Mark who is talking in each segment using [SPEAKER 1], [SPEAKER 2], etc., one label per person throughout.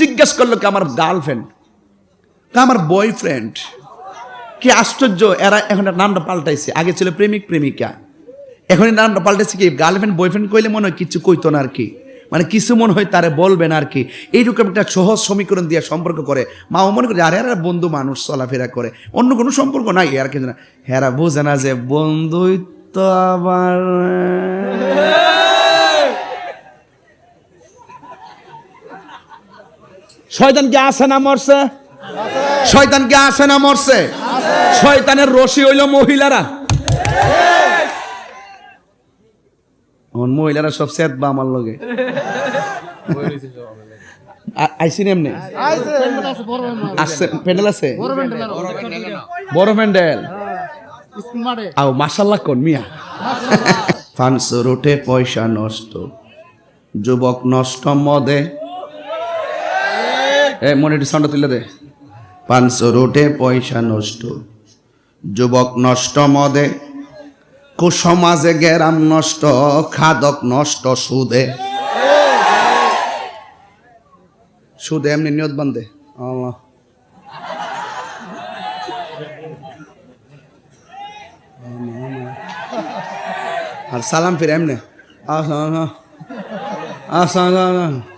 [SPEAKER 1] জিজ্ঞেস করল কি আমার গার্লফ্রেন্ড আমার বয়ফ্রেন্ড কি আশ্চর্য, এরা এখন নামটা পাল্টাইছে। আগে ছিল প্রেমিক, প্রেমিকা। এখন নামটা পাল্টাইছে কি গার্লফ্রেন্ড বয়ফ্রেন্ড কইলে মনে হয় কিছু কইতো না আর কি। মানে কিছু মনে হয় তারে বলবেন আর কি। এইরকম একটা সহজ সমীকরণ দিয়ে সম্পর্ক করে। মাও মনে করে, আরে আরে বন্ধু মানুষ চলাফেরা করে। অন্য কোনো সম্পর্ক নাই আর কিন্তু না। হেরা বোঝে না যে বন্ধুই তো আবার শয়তান কি আছে না মরছে? শয়তান কি আছে না মরছে? শয়তানের রশি হইল মহিলারা। মহিলারা সব সেট বা আমার লগে। আইসিন এমনি? আসছে প্যান্ডেল আছে? বড় প্যান্ডেল। আও মাসাল্লাহ কোন মিয়া। ফান্স রুটে পয়সা নষ্ট, যুবক নষ্ট মদে এ মনিটর সাউন্ড তুলে দে। পাঁচশো রুটে পয়সা নষ্ট, যুবক নষ্ট মদে, কুসমাজে গেরাম নষ্ট, খাদক নষ্ট সুদে। সুদে এমনি নিয়ত বান্ধে আল্লাহ। আর সালাম ফিরে এমনি। আসা আসা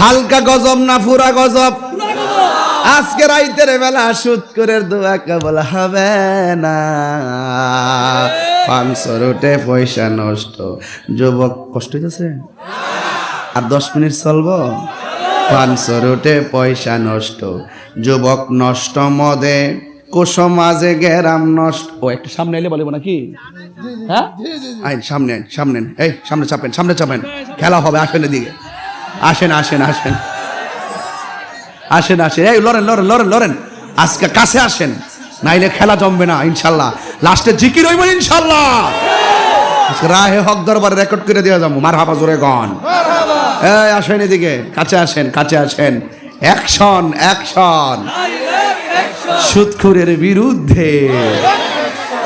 [SPEAKER 1] হালকা গজব না পুরা গজব? আজকে রাইতের বেলা সুদ করে দোয়া কেবল হবে না। পাঁচশো রুটে পয়সা নষ্ট। যুবক, কষ্ট হইতেছে? আর দশ মিনিট চলবো? পাঁচশো রুটে পয়সা নষ্ট। যুবক নষ্ট মদে কুসমাজে গেরাম নষ্ট। ও, একটু সামনে এলে বলব নাকি? হ্যাঁ? সামনে সামনে এই, সামনে চাপেন সামনে চাপেন। খেলা হবে আসেন এদিকে। আসেন আসেন আসেন। আসেন আসেন। এই, লরেন লরেন লরেন লরেন। আজকে কাছে আসেন, নাইলে খেলা জমবে না, ইনশাল্লাহ। লাস্টে জিকির হইব, ইনশাল্লাহ। রাহে হক দরবার রেকর্ড করে দেওয়া যাব। মার হাবা জোরে গন। এই, আসেন এদিকে। কাছে আসেন কাছে আসেন। অ্যাকশন অ্যাকশন সুদখুরের বিরুদ্ধে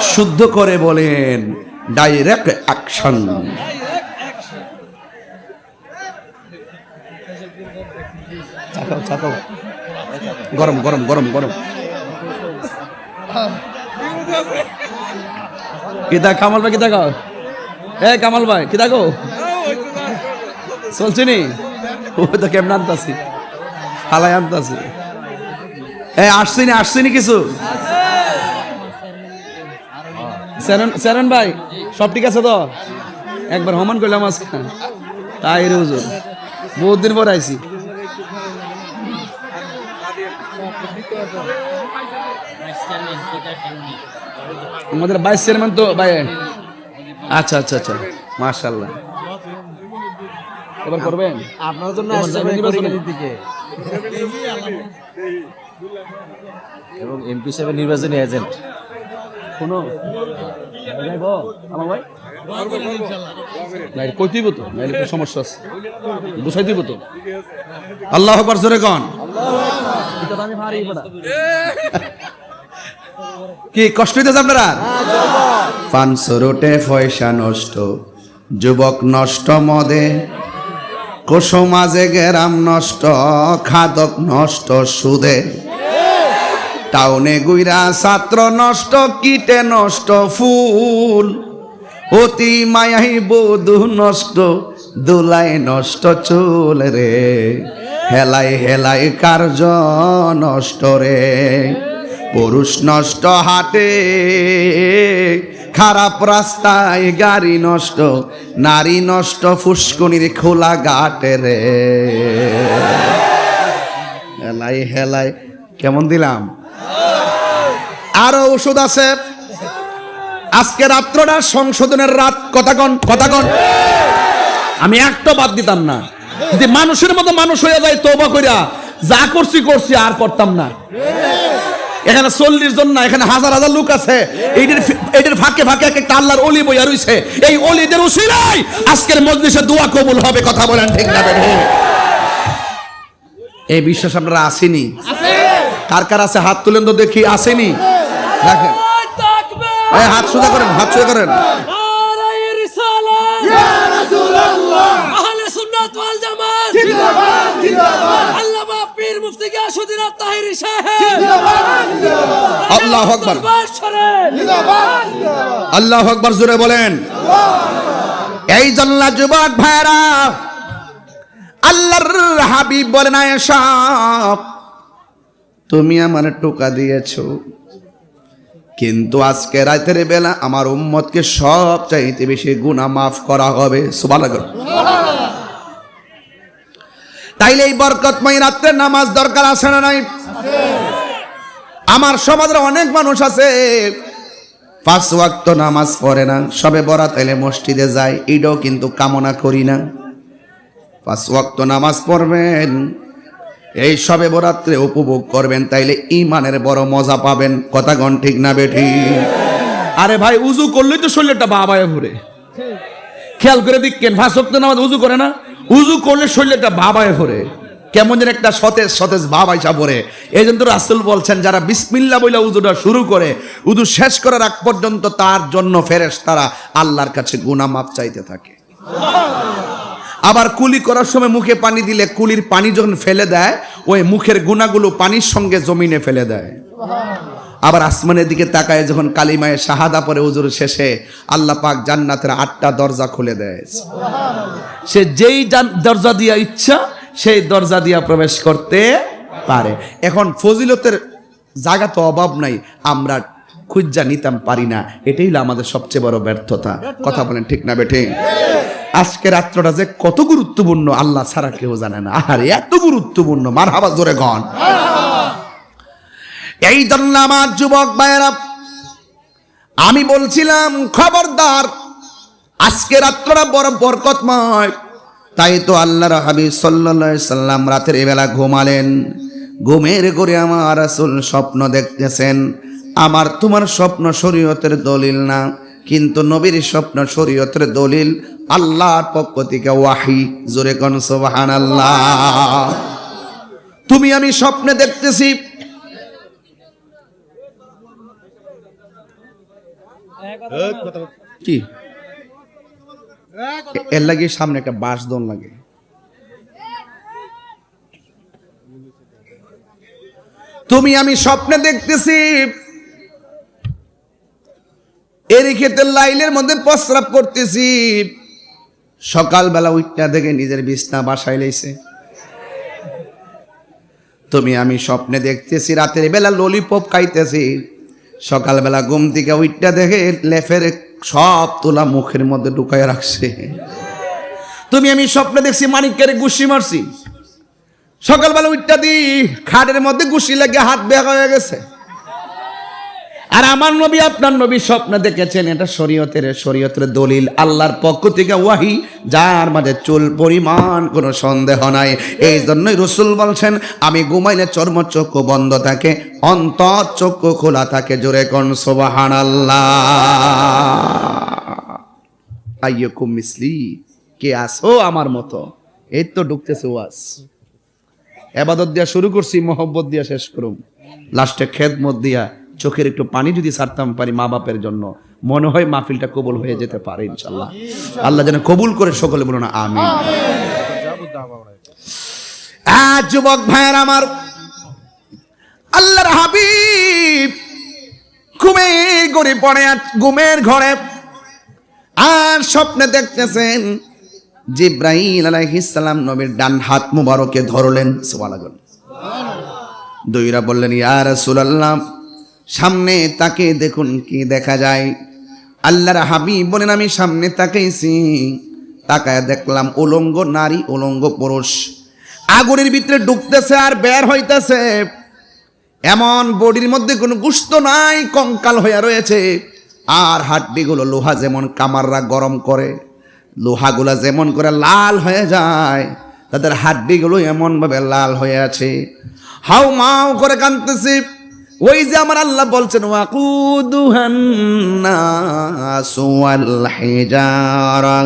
[SPEAKER 1] শুদ্ধ করে বলেন ডাইরেক্ট অ্যাকশন চাকাও চাকাও। গরম গরম গরম গরম। কিতা কামাল ভাই কিতা গাও এ, কামাল ভাই কিতা গো চলছে নি? ও তো কেমন আনতাছি? ফালাই আনতাছি। এ, আসছি নি আসছি নি কিছু? সেরন ভাই, সব ঠিক আছে তো? একবার হমান করলাম আজকে। তাই রে বহুত দিন পর আইছি। আমাদের ভাইস চেয়ারম্যান তো ভাই আচ্ছা আচ্ছা আচ্ছা মাশাল্লাহ এবার করবেন?
[SPEAKER 2] আপনার জন্য এবং এমপি সাহেবের নির্বাচনী এজেন্ট
[SPEAKER 1] যাইব আমার ভাই? নাইলে কই দিব তো? নাইলে তো সমস্যা আছে। বুঝাই দিব তো? আল্লাহ আকবার জোরে কোন। কি কষ্ট হইতেছে আপনারা? পাঁচশো রোটে পয়সা নষ্ট যুবক নষ্ট মদে কোসমাজে গেরাম নষ্ট খাদক নষ্ট সুদে। টাউনে গুইরা ছাত্র নষ্ট কীটে নষ্ট ফুল। অতি মায়াই বধু নষ্ট, দোলাই নষ্ট চুল রে। হেলাই হেলাই কার্য নষ্ট রে। পুরুষ নষ্ট হাটে, খারাপ রাস্তায় গাড়ি নষ্ট, নারী নষ্ট ফুসকুনির খোলা ঘাটে রে। হেলাই হেলাই, কেমন দিলাম? আরও ওষুধ আছে? আজকে রাত্রটা সংশোধনের রাত। কথাগণ কথাগণ আমি একটা বাদ দিতাম না। যে মানুষের মতো মানুষ হয়ে যায় তোবা কইরা যা করছি করছি আর করতাম না। এখানে চল্লিশ জন না এখানে হাজার হাজার লোক আছে। এইটার এইটার ফাঁকে ফাঁকে এক একটা আল্লাহর অলি বইয়া রইছে। এই অলিদের উসিলাই আজকের মজলিসে দোয়া কবুল হবে কথা বলেন ঠিক না এই বিশ্বাস আপনারা আসেনি? কার কার আছে? হাত তুলেন তো দেখি আসেনি? দেখেন। হাত সোজা করেন, হাত সোজা করেন। আল্লাহ আকবর। আল্লাহ আকবর, জোরে বলেন। এই জল্লা যুবক ভাইরা আল্লাহর হাবিব বলেন, আয়েশা, তুমি আমার টোকা দিয়েছ। কিন্তু আজকে রাতের বেলা আমার উম্মতকে সব চাইতে বেশি গুনাহ মাফ করা হবে। সুবহানাল্লাহ। তাইলে এই বরকতময় রাত্রে নামাজ দরকার আছে না নাই? আমার সমাজের অনেক মানুষ আছে, পাঁচ ওয়াক্ত নামাজ পড়ে না, সবে বরাত এলে মসজিদে যায়, এটাও কিন্তু কামনা করি না। পাঁচ ওয়াক্ত নামাজ পড়বেন এই সবে বরাত্রে উপভোগ করবেন, তাইলে ইমানের বড় মজা পাবেন। কথা গণ ঠিক না বেঠি আরে ভাই, উজু করলেই তো শরীরটা বাবায় ভরে খেয়াল করে পাঁচ ওয়াক্ত নামাজ উজু করে না? উজু করলে শরীরটা বাবায় ভরে কেমন যেন একটা সতেজ সতেজ ভাব আইসা পড়ে। এই জন্য রাসুল বলছেন, যারা বিসমিল্লা বইলা উজুটা শুরু করে, উজু শেষ করার আগ পর্যন্ত তার জন্য ফেরেস তারা আল্লাহর কাছে গুনাহ মাপ চাইতে থাকে। আবার কুলি করার সময় মুখে পানি দিলে কুলির পানি যখন ফেলে দেয়, ওই মুখের গুণাগুলো পানির সঙ্গে জমিনে ফেলে দেয়। আবার আসমানের দিকে তাকায় যখন কালিমায় শাহাদা পরে উজুর শেষে আল্লাহ পাক জান্নাতের আটটা দরজা খুলে দেয়। সে যেই দরজা দিয়া ইচ্ছা, সেই দরজা দিয়া প্রবেশ করতে পারে। এখন ফজিলতের জায়গা তো অভাব নাই, আমরা খুঁজা নিতাম পারি না। এটাই হলো আমাদের সবচেয়ে বড় ব্যর্থতা। কথা বলেন ঠিক না বেঠে? আজকে রাত্রটা যে কত গুরুত্বপূর্ণ, আল্লাহ ছাড়া কেউ জানে না। আর এত গুরুত্বপূর্ণ। মার হাবা জোরে গন এই জন্য আমার যুবক ভাইয়েরা, আমি বলছিলাম, খবরদার, আজকে রাত্রটা বড় বরকতময়। তাই তো আল্লাহর হাবিব আলাইহি সাল্লাম রাতের বেলা ঘুমালেন। ঘুমের করে আমার রাসূল স্বপ্ন দেখতেছেন। আমার তোমার স্বপ্ন শরীয়তের দলিল না, কিন্তু নবীর স্বপ্ন শরীয়তের দলিল আল্লাহর পক্ষ থেকে ওয়াহি। জোরে কোন সুবহানাল্লাহ। তুমি আমি স্বপ্নে দেখতেছি। কি? এর লাগে সামনে একটা বাঁশ দোন লাগে। তুমি আমি স্বপ্নে দেখতেছি। এরই ক্ষেত্রে লাইলের মধ্যে প্রস্রাব করতেছি। সকালবেলা উঠটা দেখে নিজের বিছনা বাসায় লাইছে। তুমি আমি স্বপ্নে দেখতেছি, রাতের বেলা ললিপপ খাইতেছি। সকালবেলা ঘুম থেকে উইটটা দেখে লেফের সব তোলা মুখের মধ্যে ঢুকায় রাখছে। তুমি আমি স্বপ্নে দেখছি মানিকের গুছি মারছি। সকালবেলা উইটটা দি খাটের মধ্যে গুছি লাগে হাত বেয়া হয়ে গেছে। আর আমার নবী, আপনার নবী স্বপ্ন দেখেছেন, এটা শরীয়তের শরীয়তের দলিল, আল্লাহর পক্ষ থেকে ওয়াহি, যার মাঝে চুল পরিমাণ কোনো সন্দেহ নাই। এই জন্যই রসুল বলছেন, আমি ঘুমাইলে চর্ম চক্ষু বন্ধ থাকে, অন্তর চক্ষু খোলা থাকে, জোরে কন সোবাহান আল্লাহ মিসলি, কে আসো আমার মতো? এই তো ঢুকতেছে ওয়াজ। এবাদত দিয়া শুরু করছি, মোহব্বত দিয়া শেষ করুম। লাস্টে খেদমত দিয়া চোখের একটু পানি যদি ছাড়তাম পারি মা বাপের জন্য। মনে হয় মাহফিলটা কবুল হয়ে যেতে পারে ইনশাল্লাহ আল্লাহ যেন কবুল করে সকলে বলুন আমি যুবক ভাইয়ের আমার, আল্লাহর হাবিব ঘুমে গড়ে পড়ে, ঘুমের ঘরে আর স্বপ্নে দেখতেছেন জিব্রাহিল আলাইহিস সালাম নবীর ডান হাত মুবারকে ধরলেন, সুবহানাল্লাহ। দুইরা বললেন, ইয়া রাসূলুল্লাহ সামনে তাকে দেখুন কি দেখা যায়। আল্লাহর হাবিব বলেন, আমি সামনে তাকাইছি। তাকায় দেখলাম উলঙ্গ নারী, উলঙ্গ পুরুষ। আগুনের ভিতরে ঢুকতেছে আর বের হইতেছে। এমন বডির মধ্যে কোনো গুস্ত নাই, কঙ্কাল হইয়া রয়েছে। আর হাড্ডিগুলো লোহা যেমন কামাররা গরম করে, লোহাগুলা যেমন করে লাল হয়ে যায়, তাদের হাড্ডিগুলো এমনভাবে লাল হয়ে আছে। হাউ মাও করে কাঁদতেছে। ওই যে আমার আল্লাহ বলছেন ওয়াকুদুহান নাসু ওয়াল হিজারা।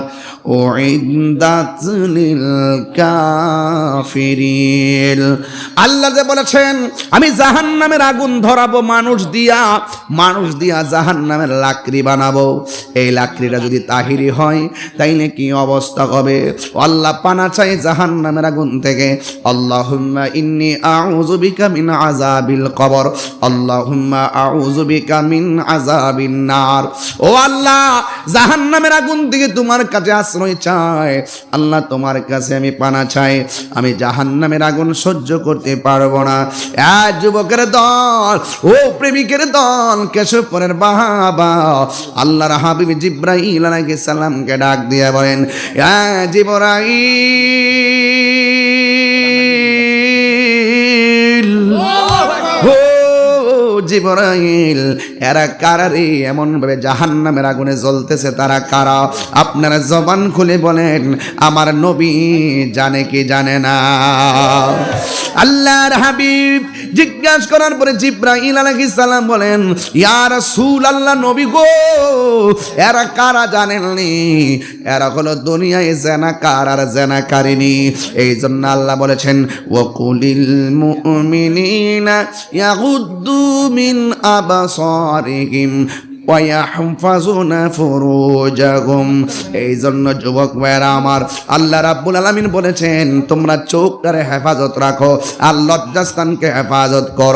[SPEAKER 1] আল্লাহ যে বলেছেন, আমি জাহান্নামের আগুন ধরাবো, মানুষ দিয়া মানুষ দিয়া জাহান্নামের লাকড়ি বানাবো। এই লাকড়িটা যদি তাহিরি হয়, তাইলে কি অবস্থা হবে? আল্লাহ পানা চাই জাহান্নামের আগুন থেকে। আল্লাহুম্মা ইন্নি আউযু বিকা মিন আযাবিল কবর। আল্লাহুম্মা আউযু বিকা মিন আযাবিন নার। ও আল্লাহ, জাহান্নামের আগুন থেকে তোমার কাছে আশ্রয় চায় আল্লাহ তোমার কাছে আমি পানা চাই। আমি জাহান্নামের আগুন সহ্য করতে পারব না। যুবকের দল, ও প্রেমিকের দল, কেশবপুরের বাবা আল্লাহর হাবিব জিব্রাইল সালামকে ডাক দিয়ে বলেন জিব্রাইল জিবরাইল এরা কারারে এমন ভাবে জাহান্নামের আগুনে জ্বলতেছে তারা কারা? আপনারা জবান খুলে বলেন, আমার নবী জানে কি জানে না। আল্লাহর হাবিব জিজ্ঞাসা করার পরে জিব্রাইল আলাইহিস সালাম বলেন, ইয়া রাসূল আল্লাহ নবী গো, এরা কারা জানেননি? এরা হলো দুনিয়ায় জেনাকার আর জেনাকারিনী এই জন্য আল্লাহ বলেছেন ওয়াকুলিল মুমিনিনা ইয়াগুদ্দু মিন أبصارهم এই জন্য যুবক ভাইরা আমার আল্লাহ রাব্বুল আলামিন বলেছেন, তোমরা চোখটারে হেফাজত রাখো আর লজ্জাস্থানকে হেফাজত করো।